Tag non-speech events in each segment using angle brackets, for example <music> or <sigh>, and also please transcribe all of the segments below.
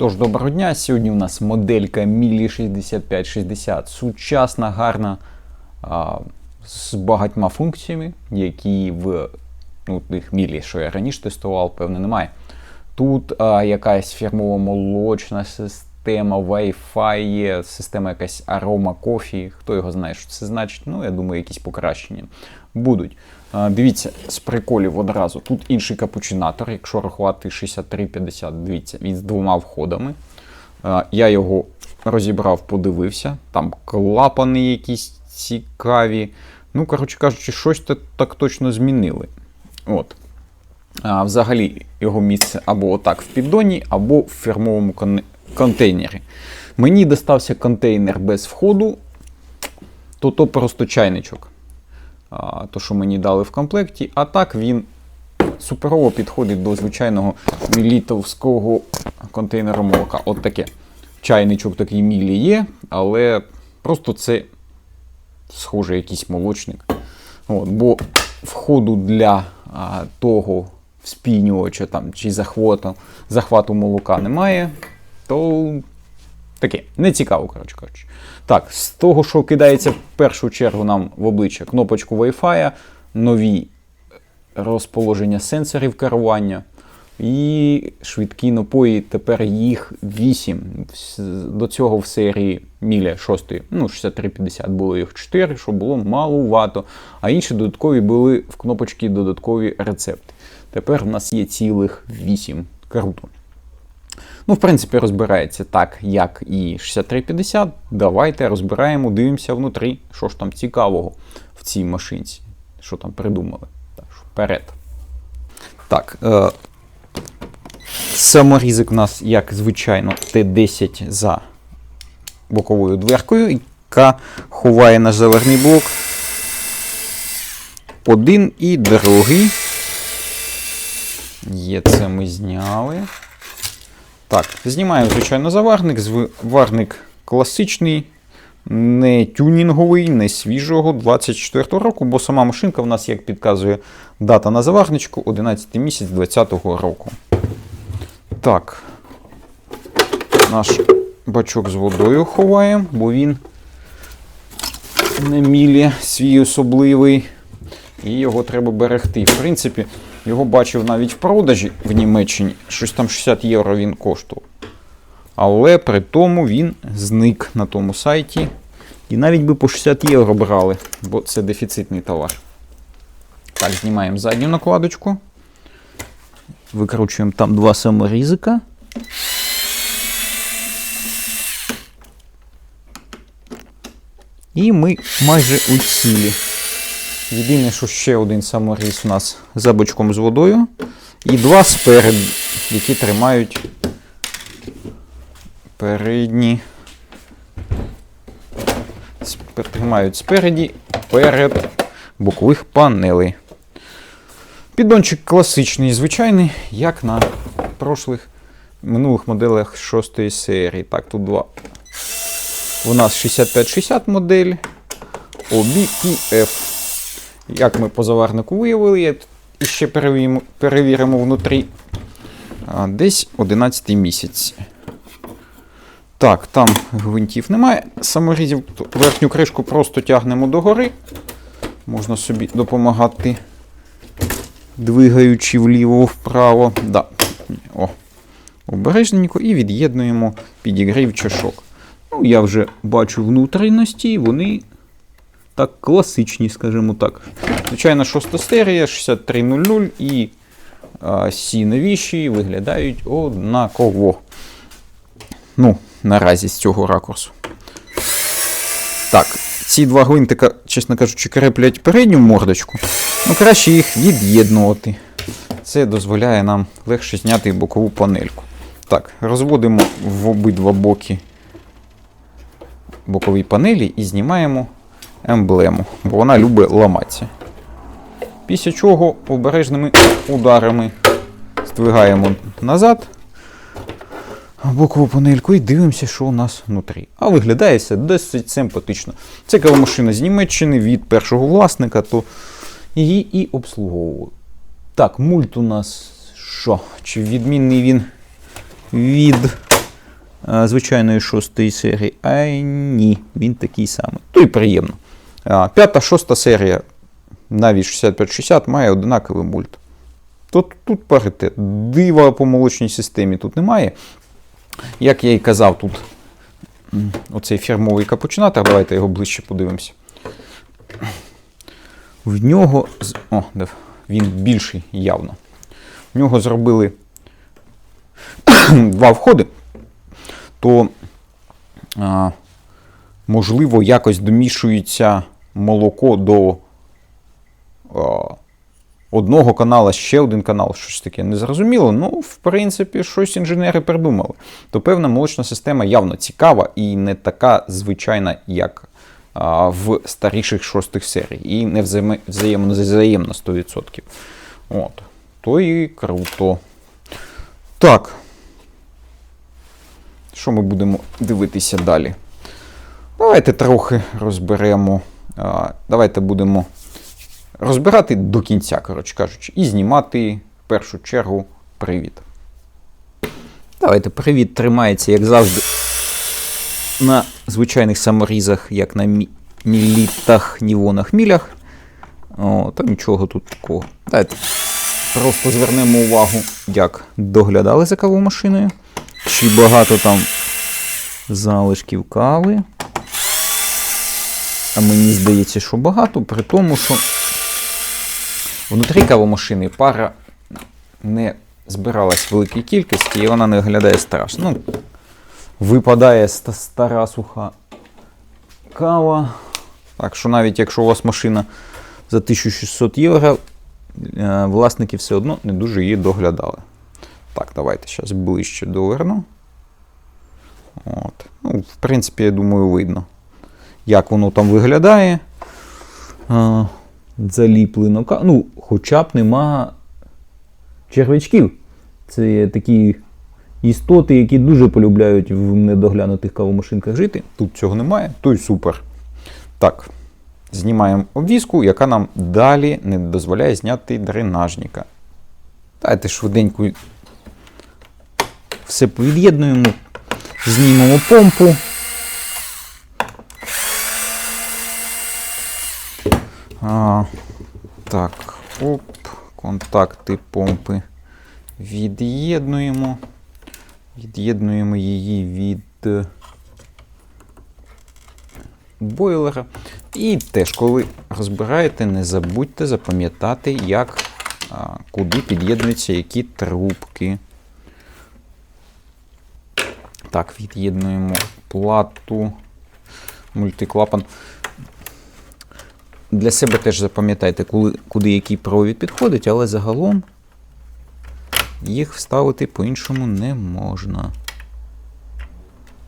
Тож, доброго дня. Сьогодні у нас моделька Мілі 6560. Сучасна, гарна, а, з багатьма функціями, які в ну, тих Мілі, що я раніше тестував, певне, немає. Тут а, якась фірмова молочна система, Wi-Fi є, система якась арома кофі. Хто його знає, що це значить? Ну, я думаю, якісь покращення будуть. Дивіться, з приколів одразу. Тут інший капучинатор, якщо рахувати 6350, дивіться, він з двома входами. Я його розібрав, подивився. Там клапани якісь цікаві. Ну, коротше кажучи, щось так точно змінили. От. Взагалі його місце або отак в піддоні, або в фірмовому кон- контейнері. Мені достався контейнер без входу, то то просто чайничок. То, що мені дали в комплекті. А так він суперово підходить до звичайного мілітовського контейнера молока. От таке. Чайничок такий мілі є, але просто це схоже якийсь молочник. От, бо входу для а, того вспінювача там, чи захвату, захвату молока немає, то таке, не цікаво, коротше кажучи. Так, з того, що кидається в першу чергу нам в обличчя кнопочку Wi-Fi, нові розположення сенсорів керування. І швидкі напої, тепер їх 8. До цього в серії Міля 6, ну 6350 було їх 4, що було малувато. А інші додаткові були в кнопочці додаткові рецепти. Тепер в нас є цілих 8. Круто. Ну, в принципі, розбирається так, як і 6350. Давайте розбираємо, дивимося внутрі, що ж там цікавого в цій машинці. Що там придумали. Так, вперед. Так, е, саморізик у нас, як звичайно, Т10 за боковою дверкою, яка ховає наш заверний блок. Один і другий. Є це ми зняли. Так, знімаємо, звичайно, заварник. Заварник класичний, не тюнінговий, не свіжого 24-го року, бо сама машинка в нас, як підказує дата на заварничку, 11 місяць 2020 року. Так, наш бачок з водою ховаємо, бо він не мілі свій особливий. І його треба берегти. В принципі, його бачив навіть в продажі в Німеччині. Щось там 60 євро він коштував. Але при тому він зник на тому сайті. І навіть би по 60 євро брали, бо це дефіцитний товар. Так, знімаємо задню накладочку. Викручуємо там два саморізика. І ми майже у цілі. Єдине, що ще один саморіз у нас за бочком з водою. І два спереду, які тримають передні. Тримають спереді перед бокових панелей. Піддончик класичний, звичайний, як на прошлих минулих моделях 6 серії. Так, тут два. У нас 6560 модель OBPF. Як ми по заварнику виявили, і ще перевіримо, перевіримо внутрі. Десь 11 місяць. Так, там гвинтів немає. Саморізів верхню кришку просто тягнемо догори. Можна собі допомагати, двигаючи вліво-вправо. Да. О. Обережненько і від'єднуємо підігрів чашок. Ну, я вже бачу внутрішності, вони так класичні, скажімо так. Звичайно, шоста серія 6300 і всі новіші виглядають однаково. Ну, наразі з цього ракурсу. Так, ці два гвинтика, чесно кажучи, креплять передню мордочку. Ну, краще їх від'єднувати. Це дозволяє нам легше зняти бокову панельку. Так, розводимо в обидва боки бокові панелі і знімаємо емблему, бо вона любить ламатися. Після чого обережними ударами здвигаємо назад бокову панельку і дивимося, що у нас внутрі. А виглядає все досить симпатично. Це кавомашина з Німеччини від першого власника, то її і обслуговували. Так, мульт у нас що? Чи відмінний він від е, звичайної шостої серії. А ні, він такий самий. То й приємно. П'ята, шоста серія, навіть 6560, має одинаковий мульт. Тут, тут паритет. Дива по молочній системі тут немає. Як я і казав, тут оцей фірмовий капучинатор, давайте його ближче подивимося. В нього. О, він більший явно. В нього зробили <coughs> два входи, то можливо якось домішується молоко до а, одного канала, ще один канал, щось таке незрозуміло. Ну, в принципі, щось інженери придумали. То певна молочна система явно цікава і не така звичайна, як а, в старіших шостих серій. І не взаємно взаємно 100%. От. То і круто. Так. Що ми будемо дивитися далі? Давайте трохи розберемо. Давайте будемо розбирати до кінця, коротше кажучи, і знімати в першу чергу привід. Давайте привід тримається, як завжди, на звичайних саморізах, як на мі- мілітах, нівонах, мілях. О, та нічого тут такого. Давайте просто звернемо увагу, як доглядали за кавомашиною. Чи багато там залишків кави. А мені здається, що багато, при тому, що внутрі кавомашини пара не збиралась в великій кількості і вона не виглядає страшно. Ну, випадає стара суха кава. Так що навіть якщо у вас машина за 1600 євро, е, власники все одно не дуже її доглядали. Так, давайте зараз ближче доверну. От. Ну, в принципі, я думаю, видно, як воно там виглядає. Заліплено. Ну, хоча б нема червячків. Це такі істоти, які дуже полюбляють в недоглянутих кавомашинках жити. Тут цього немає, то й супер. Так, знімаємо обвіску, яка нам далі не дозволяє зняти дренажника. Давайте швиденько все повід'єднуємо, знімемо помпу. А, так, оп, контакти помпи від'єднуємо. Від'єднуємо її від е, бойлера. І теж, коли розбираєте, не забудьте запам'ятати, як, куди під'єднуються які трубки. Так, від'єднуємо плату, мультиклапан. Для себе теж запам'ятайте, куди який провід підходить, але загалом їх вставити по-іншому не можна.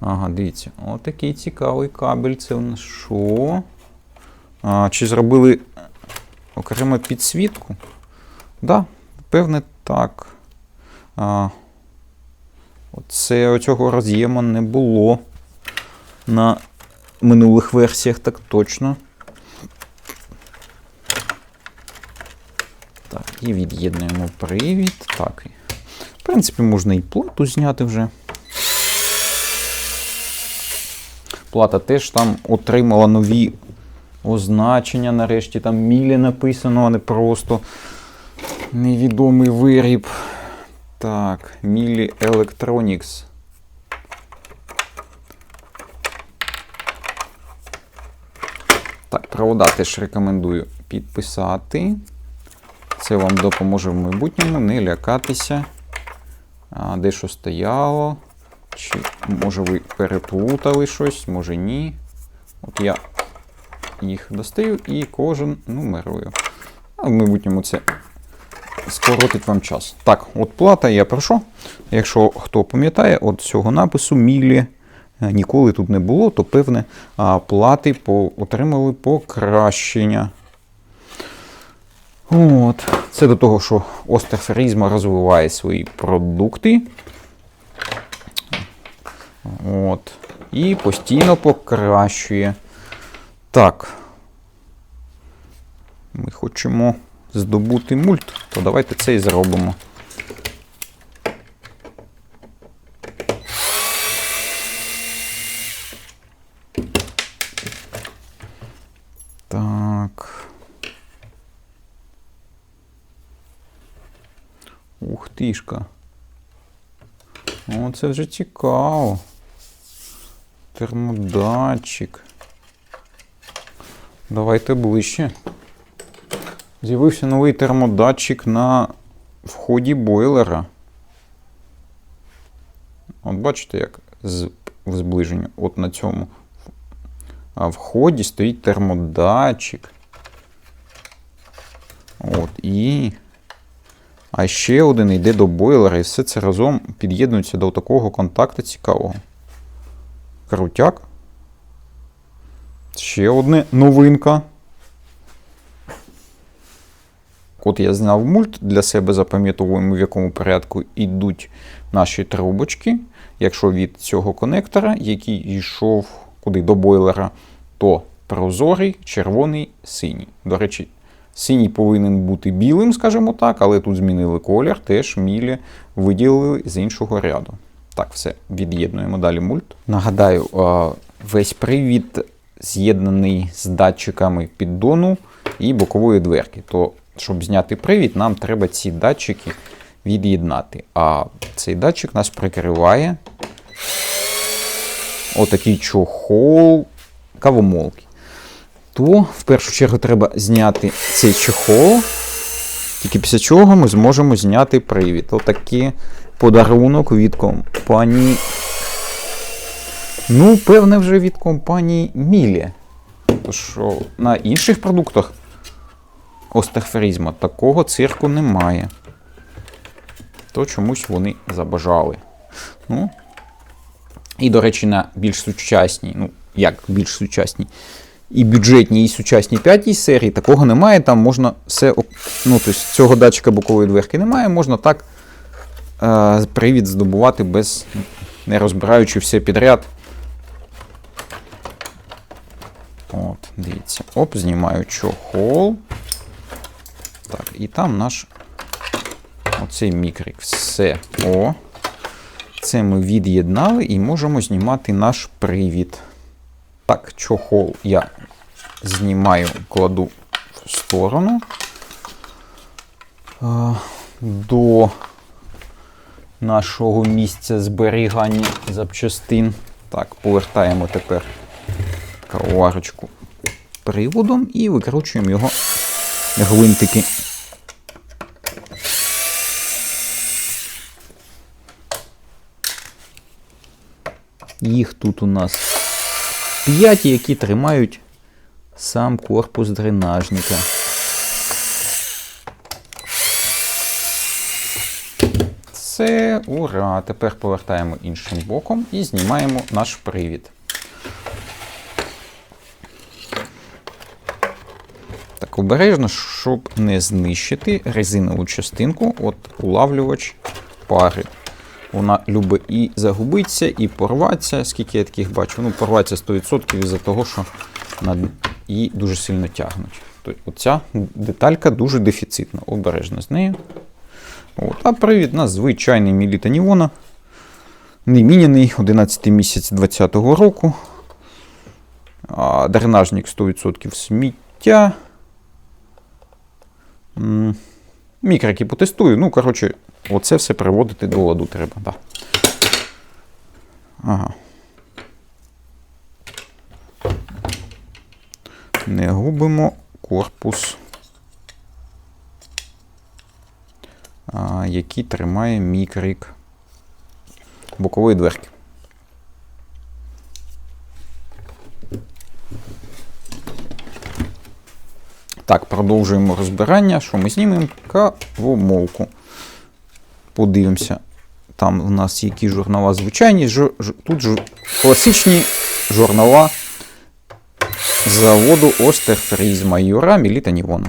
Ага, дивіться, отакий цікавий кабель. Це у нас що? А, чи зробили окремо підсвітку? Да, певне, так. А, оце оцього роз'єму не було на минулих версіях, так точно. І від'єднуємо привід. Так. В принципі, можна і плату зняти вже. Плата теж там отримала нові означення. Нарешті там мілі написано, а не просто невідомий виріб. Так, Мілі Electronics. Так, провода теж рекомендую підписати. Це вам допоможе в майбутньому не лякатися, а, де що стояло. Чи може ви переплутали щось, може ні. От я їх достаю і кожен нумерую. А в майбутньому це скоротить вам час. Так, от плата, я прошу. Якщо хто пам'ятає, от цього напису мілі ніколи тут не було, то певне плати отримали покращення. От. Це до того, що Остерферізма розвиває свої продукти. От. І постійно покращує. Так. Ми хочемо здобути мульт, то давайте це і зробимо. Тишка. О, це вже цікаво. Термодатчик. Давайте ближче. З'явився новий термодатчик на вході бойлера. От бачите, як з, в зближенні. От на цьому. А в ході стоїть термодатчик. От, і. А ще один йде до бойлера, і все це разом під'єднується до такого контакту цікавого. Крутяк. Ще одне новинка. От я зняв мульт для себе запам'ятовуємо, в якому порядку йдуть наші трубочки. Якщо від цього конектора, який йшов куди до бойлера, то прозорий, червоний, синій. До речі, синій повинен бути білим, скажімо так, але тут змінили колір, теж мілі виділили з іншого ряду. Так, все, від'єднуємо далі мульт. Нагадаю, весь привід з'єднаний з датчиками піддону і бокової дверки. То, щоб зняти привід, нам треба ці датчики від'єднати. А цей датчик нас прикриває отакий чохол кавомолки. То в першу чергу треба зняти цей чохол. Тільки після чого ми зможемо зняти привід. Отакий подарунок від компанії. Ну, певне, вже від компанії Мілі. Тому що на інших продуктах Остерфрізма такого цирку немає. То чомусь вони забажали. Ну, і, до речі, на більш сучасній, ну, як більш сучасній, і бюджетній, і сучасній п'ятій серії такого немає. Там можна все. Ну, тобто цього датчика бокової дверки немає, можна так е, привід здобувати без не розбираючи все підряд. От, дивіться. Оп, знімаю чохол. Так, і там наш оцей мікрик. Все. О. Це ми від'єднали і можемо знімати наш привід. Так, чохол я знімаю, кладу в сторону. До нашого місця зберігання запчастин. Так, повертаємо тепер каварочку приводом і викручуємо його гвинтики. Їх тут у нас 5, які тримають сам корпус дренажника. Це ура! Тепер повертаємо іншим боком і знімаємо наш привід. Так, обережно, щоб не знищити резинову частинку, от улавлювач пари. Вона любить і загубитися, і порватися, скільки я таких бачу. Ну, порватися 100% із-за того, що її дуже сильно тягнуть. Тобто Оця деталька дуже дефіцитна. Обережно з нею. От. А привід у нас звичайний міліта Нівона. Не міняний 11 місяць 2020 року. А, дренажник 100% сміття. М, Мікроки потестую. Ну, коротше, оце все приводити до ладу треба. Да. Ага. Не губимо корпус, який тримає мікрик бокової дверки. Так, продовжуємо розбирання. Що ми знімемо? Кавомолку. Подивимося. Там у нас які журнала звичайні. Жор, ж- тут ж, класичні журнала заводу Остерфріз Майора Міліта Нівона.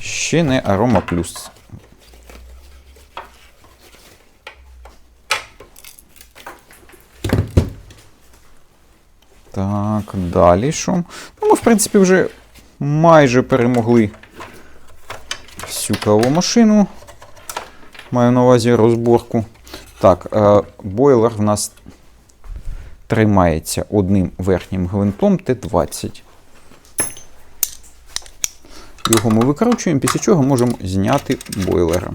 Ще не Арома Плюс. Так, далі що? Ну, ми, в принципі, вже майже перемогли всю кавомашину. Маю на увазі розборку. Так, е, бойлер в нас тримається одним верхнім гвинтом Т-20. Його ми викручуємо, після чого можемо зняти бойлера.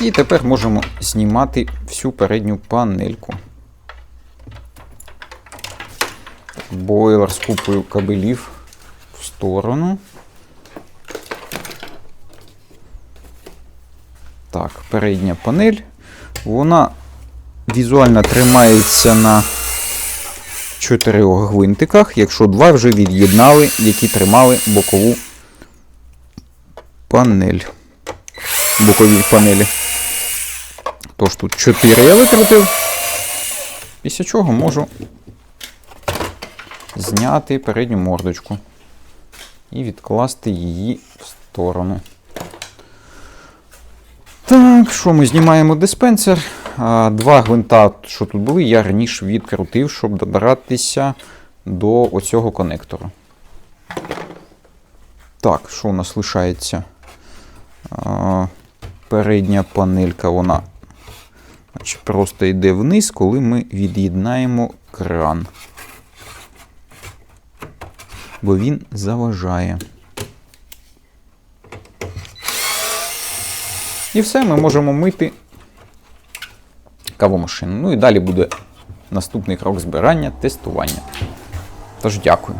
І тепер можемо знімати всю передню панельку. Бойлер з купою кабелів в сторону. Так, передня панель. Вона візуально тримається на чотирьох гвинтиках, якщо два вже від'єднали, які тримали бокову панель. Бокові панелі. Тож тут 4 я викрутив. Після чого можу зняти передню мордочку і відкласти її в сторону. Так, що ми знімаємо диспенсер. Два гвинта, що тут були, я раніше відкрутив, щоб добиратися до оцього конектору. Так, що у нас лишається? Передня панелька, вона просто йде вниз, коли ми від'єднаємо кран. Бо він заважає. І все, ми можемо мити кавомашину. Ну і далі буде наступний крок збирання, тестування. Тож дякую.